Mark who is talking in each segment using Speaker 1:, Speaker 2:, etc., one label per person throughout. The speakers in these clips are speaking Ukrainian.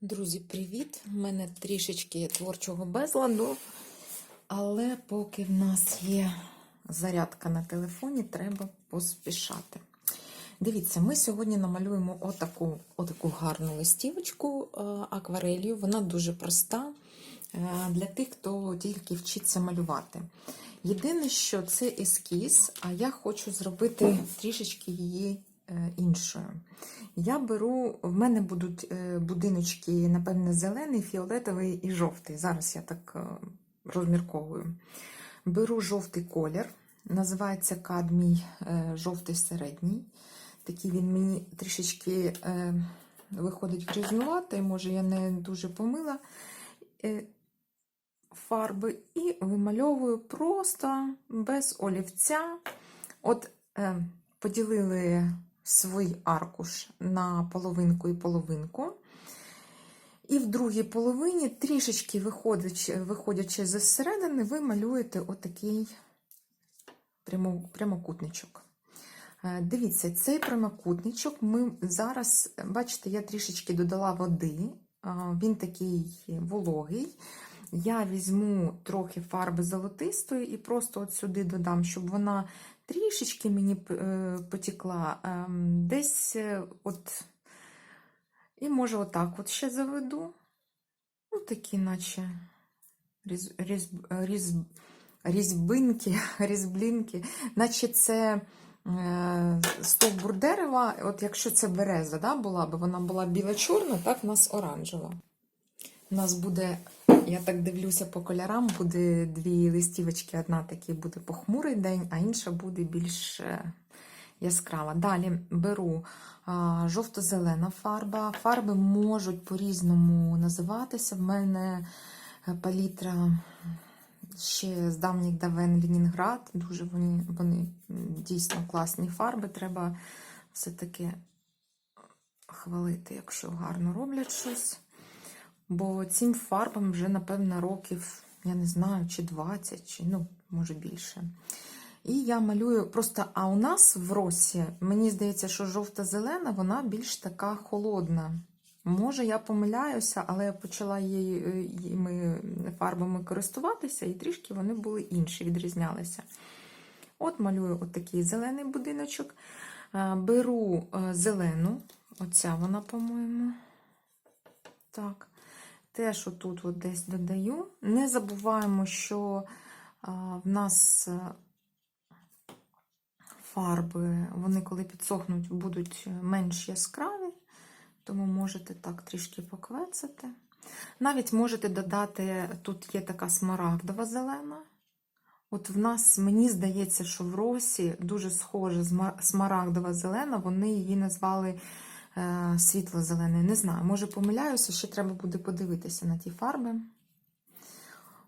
Speaker 1: Друзі, привіт! У мене трішечки творчого безладу, але поки в нас є зарядка на телефоні, треба поспішати. Дивіться, ми сьогодні намалюємо отаку, отаку гарну листівочку е, акварелью. Вона дуже проста е, для тих, хто тільки вчиться малювати. Єдине, що це ескіз, а я хочу зробити трішечки її іншою. Я беру, в мене будуть е, будиночки, напевне, зелений, фіолетовий і жовтий. Зараз я так е, розмірковую. Беру жовтий колір, називається кадмій е, жовтий середній. Такий він мені трішечки е, виходить грізнуватий, може, я не дуже помила е, фарби, і вимальовую просто без олівця. От е, поділили свій аркуш на половинку і половинку. І в другій половині, трішечки виходячи, виходячи з середини, ви малюєте отакий прямокутничок. Е, Дивіться, цей прямокутничок ми зараз, бачите, я трішечки додала води, е, він такий вологий. Я візьму трохи фарби золотистої і просто от сюди додам, щоб вона трішечки мені е, потекла. Ем, Десь е, от. І може отак от ще заведу. Ну, такі, наче різ, різ, різ, різьбинки, різблінки, наче це е, стовбур дерева, от якщо це береза да, була б, вона була біла-чорна, так в нас оранжева. У нас буде, я так дивлюся по кольорам, буде дві листівочки. Одна такий буде похмурий день, а інша буде більш е, яскрава. Далі беру жовто-зелена фарба. Фарби можуть по-різному називатися. В мене е, палітра ще з давніх давен Ленінград. Дуже вони, вони дійсно класні фарби. Треба все-таки хвалити, якщо гарно роблять щось. Бо цим фарбам вже, напевно, років, я не знаю, чи 20, чи ну, може більше. І я малюю просто, а у нас в росі, мені здається, що жовта-зелена, вона більш така холодна. Може, я помиляюся, але я почала їми фарбами користуватися, і трішки вони були інші, відрізнялися. От малюю отакий зелений будиночок. Беру зелену, оця вона, по-моєму. Так. Теж отут от десь додаю. Не забуваємо, що в нас фарби, вони, коли підсохнуть, будуть менш яскраві, тому можете так трішки поквецати. Навіть можете додати, тут є така смарагдова зелена. От в нас, мені здається, що в росі дуже схожа смарагдова зелена, вони її назвали світло-зелений. Не знаю, може помиляюся, ще треба буде подивитися на ті фарби.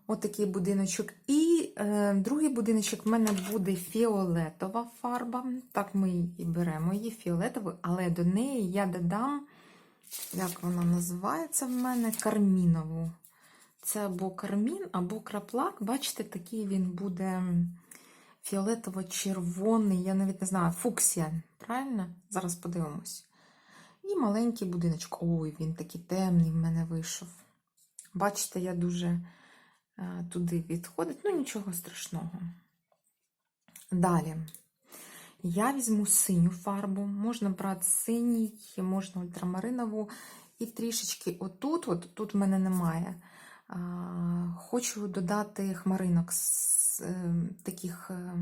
Speaker 1: Отакий От будиночок. І е, другий будиночок в мене буде фіолетова фарба. Так, ми і беремо її фіолетову, але до неї я додам, як вона називається в мене, кармінову. Це або кармін, або краплак. Бачите, такий він буде фіолетово-червоний, я навіть не знаю, фуксія. Правильно? Зараз подивимось. І маленький будиночок. Ой, він такий темний в мене вийшов. Бачите, я дуже а, туди відходить, ну нічого страшного. Далі. Я візьму синю фарбу, можна брати синій, можна ультрамаринову. І трішечки отут, от тут в мене немає. А, хочу додати хмаринок з е, таких е,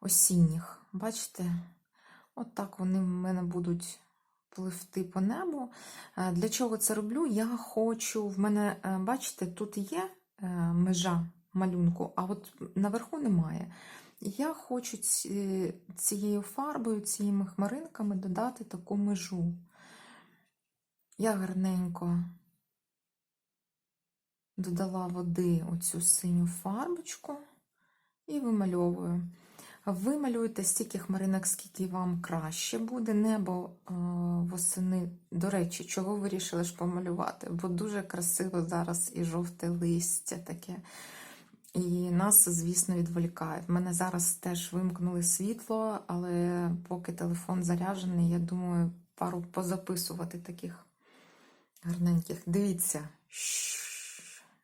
Speaker 1: осінніх. Бачите? От так вони в мене будуть пливти по небу. Для чого це роблю? Я хочу, в мене, е, бачите, тут є е, межа малюнку, а от наверху немає. Я хочу цією фарбою, цими хмаринками додати таку межу. Я гарненько додала води оцю синю фарбочку і вимальовую. Ви малюєте стільки хмаринок, скільки вам краще буде. Небо е, восени, до речі, чого вирішили ж помалювати? Бо дуже красиво зараз і жовте листя таке. І нас, звісно, відволікають. В мене зараз теж вимкнули світло, але поки телефон заряджений, я думаю, пару позаписувати таких гарненьких. Дивіться.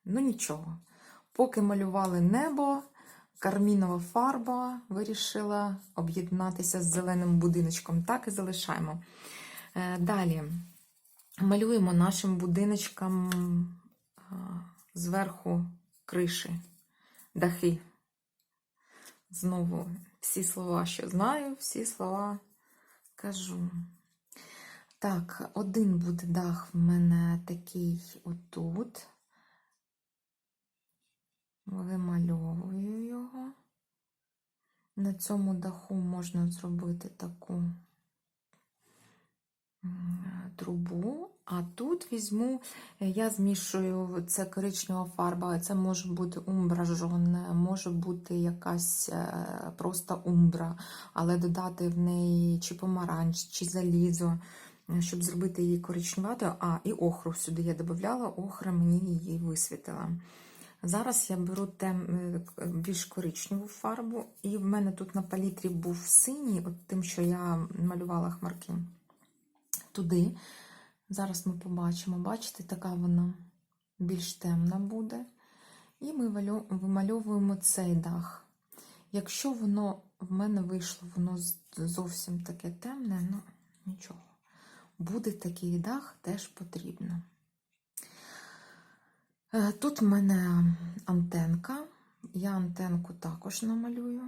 Speaker 1: Ну нічого. Поки малювали небо, кармінова фарба вирішила об'єднатися з зеленим будиночком. Так і залишаємо. Е, Далі малюємо нашим будиночкам зверху криші, дахи. Знову всі слова, що знаю, всі слова кажу. Так, один буде дах в мене такий отут. Вимальовую його. На цьому даху можна зробити таку трубу, а тут візьму, я змішую це коричнева фарба, це може бути умбра жовне, може бути якась е, просто умбра, але додати в неї чи помаранч, чи залізо, щоб зробити її коричневатою. А, і охру сюди я додавала, охра мені її висвітила. Зараз я беру тем, е, більш коричневу фарбу, і в мене тут на палітрі був синій, от тим, що я малювала хмарки. Туди. Зараз ми побачимо, бачите, така вона більш темна буде. І ми вимальовуємо цей дах. Якщо воно в мене вийшло, воно зовсім таке темне, ну нічого. Буде такий дах, теж потрібно. Е, Тут в мене антенка. Я антенку також намалюю.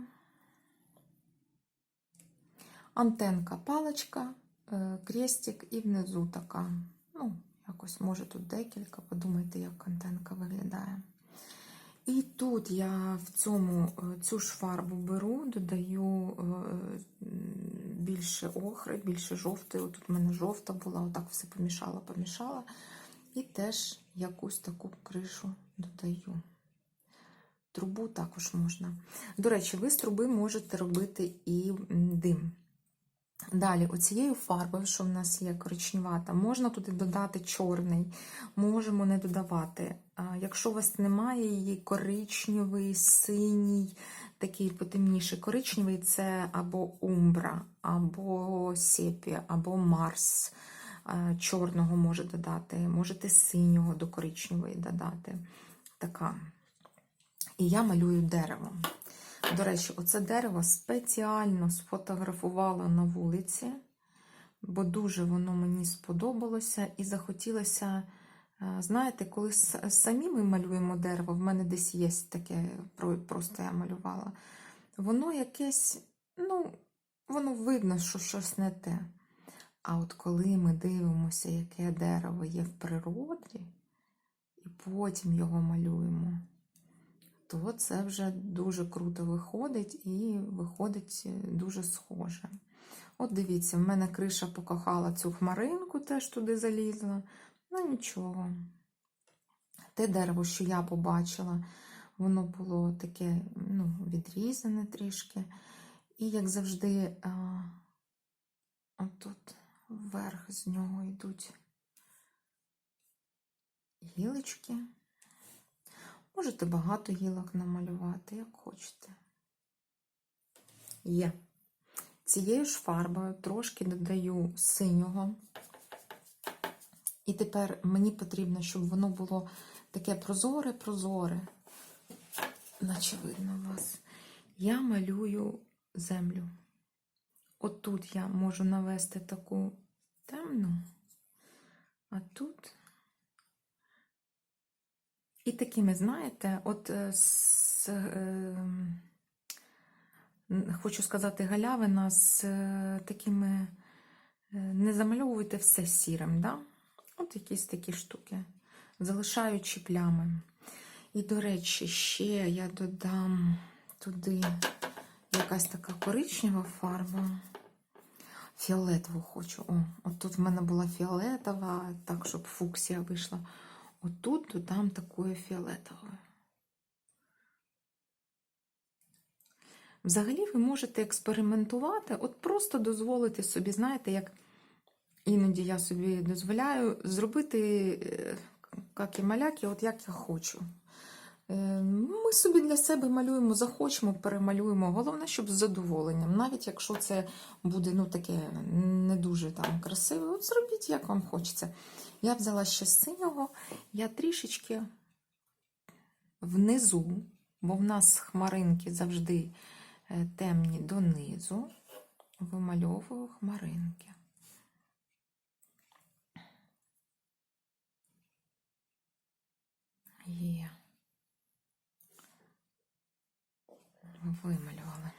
Speaker 1: Антенка паличка, е, крестик і внизу така. Ну, якось, може, тут декілька, подумайте, як антенка виглядає. І тут я в цьому е, цю ж фарбу беру, додаю більше охри, більше жовтої. Тут в мене жовта була, отак все помішала, помішала. І теж якусь таку кришу додаю. Трубу також можна. До речі, ви з труби можете робити і дим. Далі, оцією фарбою, що в нас є коричневата, можна туди додати чорний, можемо не додавати. Якщо у вас немає її коричневий, синій, такий потемніший коричневий це або умбра, або сепі, або марс. Е, Чорного може додати, можете синього до коричневої додати. Така. І я малюю дерево. До речі, оце дерево спеціально сфотографувала на вулиці, бо дуже воно мені сподобалося і захотілося. е, Знаєте, коли самі ми малюємо дерево, в мене десь є таке, просто я малювала. Воно якесь, ну, воно видно, що щось не те. А от коли ми дивимося, яке дерево є в природі, і потім його малюємо, то це вже дуже круто виходить і виходить е, дуже схоже. От дивіться, в мене криша покохала цю хмаринку, теж туди залізла. Ну нічого. Те дерево, що я побачила, воно було таке ну, відрізане трішки. І, як завжди, а, отут вверх з нього йдуть гілочки. Можете багато гілок намалювати, як хочете. Є. Цією ж фарбою трошки додаю синього. І тепер мені потрібно, щоб воно було таке прозоре-прозоре, наче видно вас. Я малюю землю. Отут я можу навести таку темну, а тут. І такими, знаєте, от е, з, е, хочу сказати, галявина з е, такими, е, не замальовуйте все сірим, да? От якісь такі штуки, залишаючи плями. І, до речі, ще я додам туди якась така коричнева фарба. Фіолетову хочу. О, от тут в мене була фіолетова, так, щоб фуксія вийшла. Отут додам такою фіолетовою. Взагалі ви можете експериментувати, от просто дозволити собі, знаєте, як іноді я собі дозволяю зробити е, як і маляки, от як я хочу. Е, Ми собі для себе малюємо, захочемо, перемалюємо. Головне, щоб з задоволенням. Навіть якщо це буде ну, таке не дуже там красиве, от зробіть, як вам хочеться. Я взяла ще синього, я трішечки внизу, бо в нас хмаринки завжди е, темні донизу, вимальовую хмаринки. Є. Вималювали.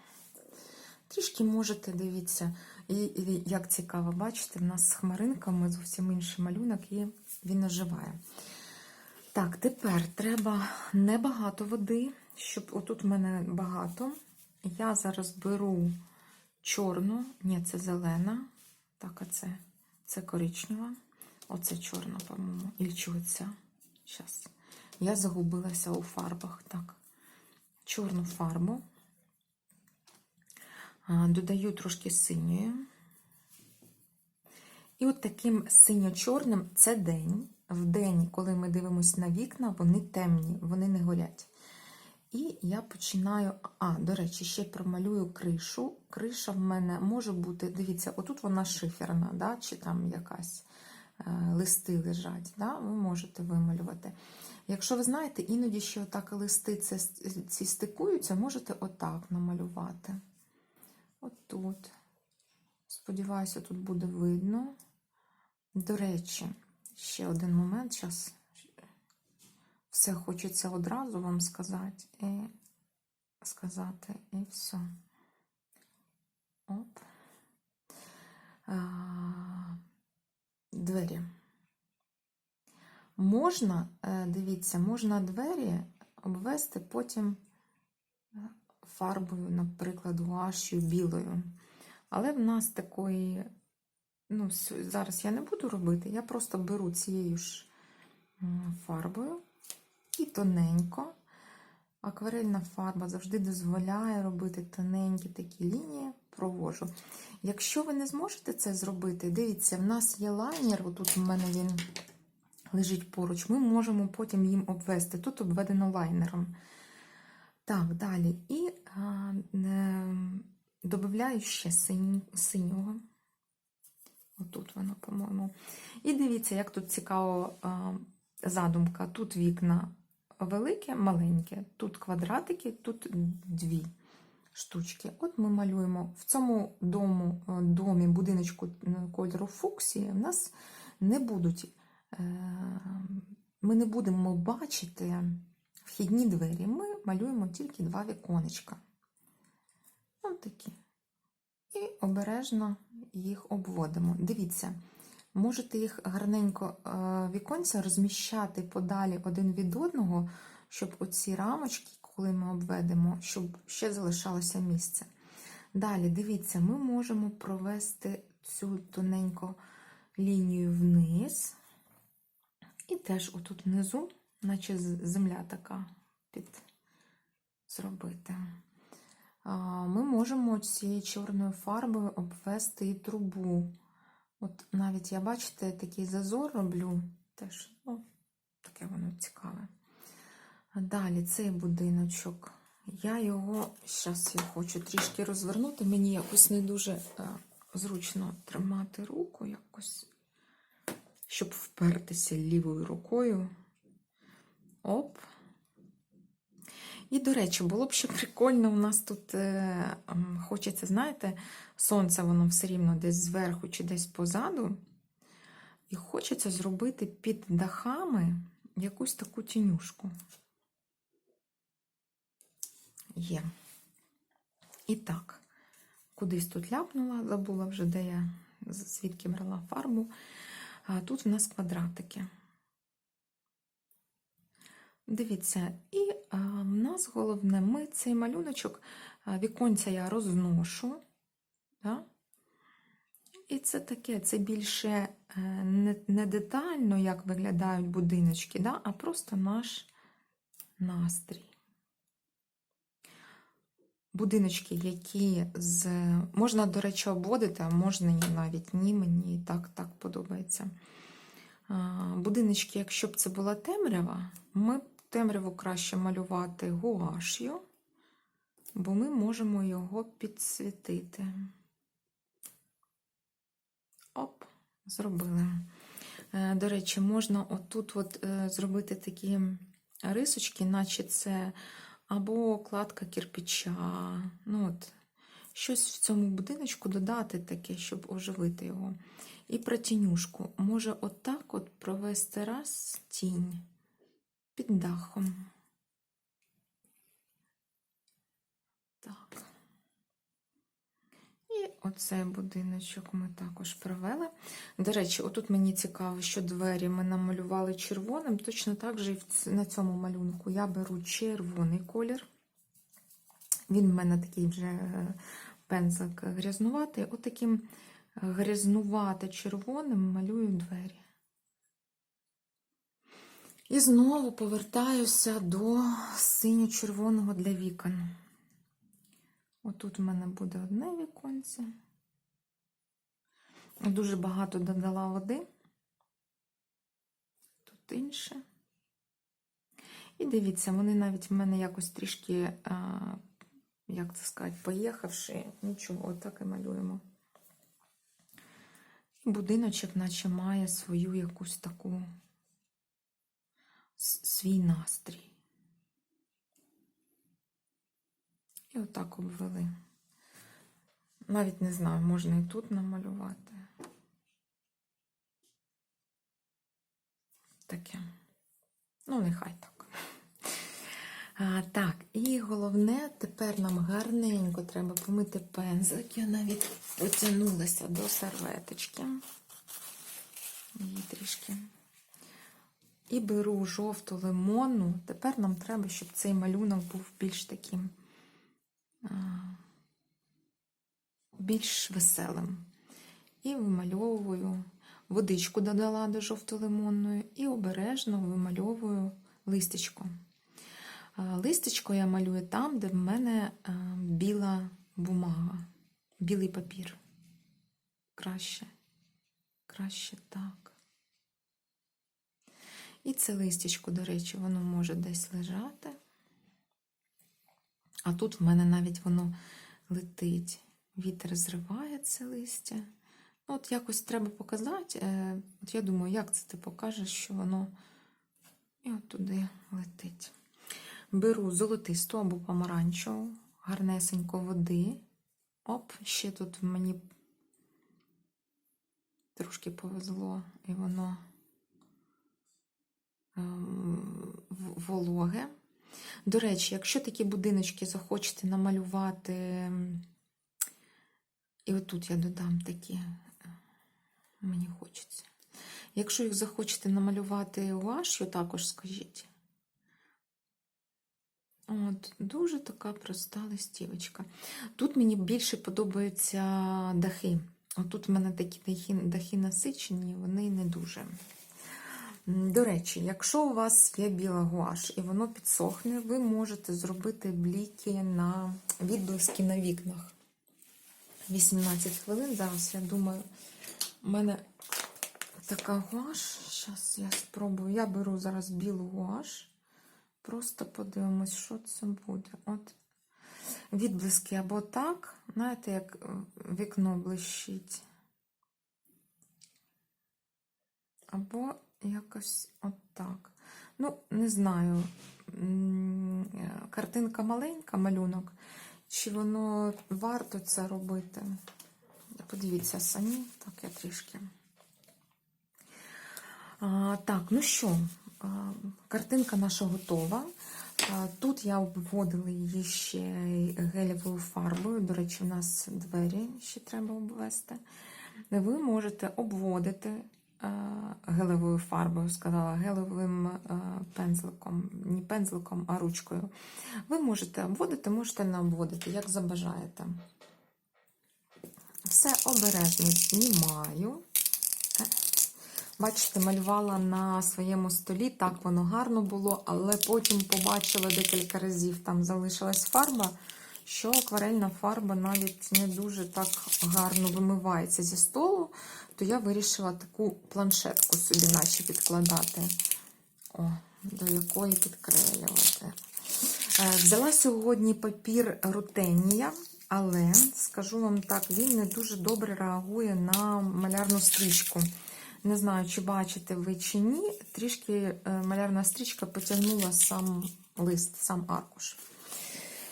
Speaker 1: Трішки можете, дивіться, і, і як цікаво, бачите, в нас з хмаринками зовсім інший малюнок і він оживає. Так, тепер треба небагато води, щоб отут в мене багато. Я зараз беру чорну, ні, це зелена. Так, а це, це коричнева. Оце чорна, по-моєму. І чого? Зараз. Я загубилася у фарбах. Так, чорну фарбу. Додаю трошки синьої. І от таким синьо-чорним це день. В день, коли ми дивимося на вікна, вони темні, вони не горять. І я починаю. А, до речі, ще промалюю кришу. Криша в мене може бути, дивіться, отут вона шиферна, да, чи там якась е, листи лежать. Да, Ви можете вималювати. Якщо ви знаєте, іноді ще отак листи це, ці стикуються, можете отак намалювати. Отут. Сподіваюся, тут буде видно. До речі, ще один момент. Зараз все хочеться одразу вам сказати і сказати, і все. Оп. А, двері. Можна, е, дивіться, можна двері обвести потім фарбою, наприклад, гуашю білою. Але в нас такої, ну, зараз я не буду робити, я просто беру цією ж фарбою і тоненько. Акварельна фарба завжди дозволяє робити тоненькі такі лінії, провожу. Якщо ви не зможете це зробити, дивіться, в нас є лайнер, отут у мене він лежить поруч, ми можемо потім їм обвести. Тут обведено лайнером. Так, далі. І а, е, додаю ще синь, синього. Отут воно, по-моєму. І дивіться, як тут цікаво задумка. Тут вікна велике, маленьке, тут квадратики, тут дві штучки. От ми малюємо в цьому дому, домі, будиночку кольору фуксії, в нас не будуть, е, ми не будемо бачити вхідні двері. Ми малюємо тільки два віконечка. Ось такі. І обережно їх обводимо. Дивіться, можете їх гарненько віконця розміщати подалі один від одного, щоб оці рамочки, коли ми обведемо, щоб ще залишалося місце. Далі, дивіться, ми можемо провести цю тоненьку лінію вниз. І теж отут внизу, наче земля така під зробити. Ми можемо цією чорною фарбою обвести і трубу. От навіть я, бачите, такий зазор роблю, теж, ну, таке воно цікаве. Далі цей будиночок. Я його, зараз я хочу трішки розвернути, мені якось не дуже зручно тримати руку, якось, щоб впертися лівою рукою. Оп. І, до речі, було б ще прикольно, у нас тут е, хочеться, знаєте, сонце воно все рівно десь зверху чи десь позаду. І хочеться зробити під дахами якусь таку тінюшку. Є. І так, кудись тут ляпнула, забула вже, де я звідки брала фарбу. А тут в нас квадратики. Дивіться, і а, в нас головне, ми цей малюночок, а, віконця я розношу. Да? І це таке, це більше е, не, не детально, як виглядають будиночки, да? а просто наш настрій. Будиночки, які з. Можна, до речі, обводити, а можна навіть ні, мені так, так подобається. Будиночки, якщо б це була темрява, ми темряву краще малювати гуаш'ю, бо ми можемо його підсвітити. Оп, зробили. Е, До речі, можна отут от е, зробити такі рисочки, наче це або кладка кирпича. Ну от, щось в цьому будиночку додати таке, щоб оживити його. І про тінюшку. Може отак от провести раз тінь під дахом. Так. І оцей будиночок ми також провели. До речі, отут мені цікаво, що двері ми намалювали червоним. Точно так же і на цьому малюнку я беру червоний колір. Він в мене такий вже е, пензлик грязнуватий. Отаким грязнувато-червоним малюю двері. І знову повертаюся до синьо-червоного для вікон. Отут в мене буде одне віконце. Дуже багато додала води. Тут інше. І дивіться, вони навіть в мене якось трішки, а, як це сказати, поїхавши. Нічого, отак і малюємо. Будиночок, наче має свою якусь таку свій настрій. І отак обвели. Навіть не знаю, можна і тут намалювати. Таке. Ну, нехай так. А, так, і головне, тепер нам гарненько треба помити пензлик. Я навіть потягнулася до серветочки. Її трішки. І беру жовту лимонну. Тепер нам треба, щоб цей малюнок був більш таким більш веселим. І вимальовую, водичку додала до жовто-лимонної і обережно вимальовую листечко. Листечко я малюю там, де в мене біла бумага, білий папір. Краще, краще так. І це листячко, до речі, воно може десь лежати. А тут в мене навіть воно летить. Вітер зриває це листя. Ну, от якось треба показати. Е, От я думаю, як це ти покажеш, що воно і от туди летить. Беру золотисту або помаранчеву, гарнесенько води. Оп, ще тут мені трошки повезло, і воно вологе. До речі, якщо такі будиночки захочете намалювати, і отут я додам такі, е, мені хочеться. Якщо їх захочете намалювати гуаш'ю, також скажіть. От, дуже така проста листівочка. Тут мені більше подобаються дахи. Отут в мене такі дахи, дахи насичені, вони не дуже. До речі, якщо у вас є біла гуаш і воно підсохне, ви можете зробити бліки на відблиски на вікнах. 18 хвилин. Зараз я думаю, у мене така гуаш. Зараз я спробую. Я беру зараз білу гуаш. Просто подивимось, що це буде. От відблиски або так, знаєте, як е, вікно блищить. Або якось отак. Ну, не знаю, картинка маленька, малюнок, чи воно варто це робити? Подивіться самі, так я трішки. А, так, ну що, картинка наша готова. Тут я обводила її ще гелевою фарбою. До речі, у нас двері ще треба обвести. Ви можете обводити гелевою фарбою, сказала, гелевим пензликом, не пензликом, а ручкою. Ви можете обводити, можете не обводити, як забажаєте. Все обережно знімаю. Бачите, малювала на своєму столі, так воно гарно було, але потім побачила декілька разів, там залишилась фарба, що акварельна фарба навіть не дуже так гарно вимивається зі столу, то я вирішила таку планшетку собі наче підкладати. О, до якої підклеювати. Е, Взяла сьогодні папір рутенія, але скажу вам так, він не дуже добре реагує на малярну стрічку. Не знаю, чи бачите ви чи ні. Трішки е, малярна стрічка потягнула сам лист, сам аркуш.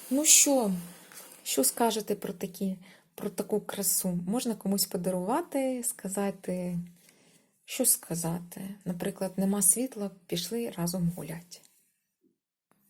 Speaker 1: Ну що, що скажете про, такі, про таку красу? Можна комусь подарувати, сказати, що сказати? Наприклад, нема світла, пішли разом гулять.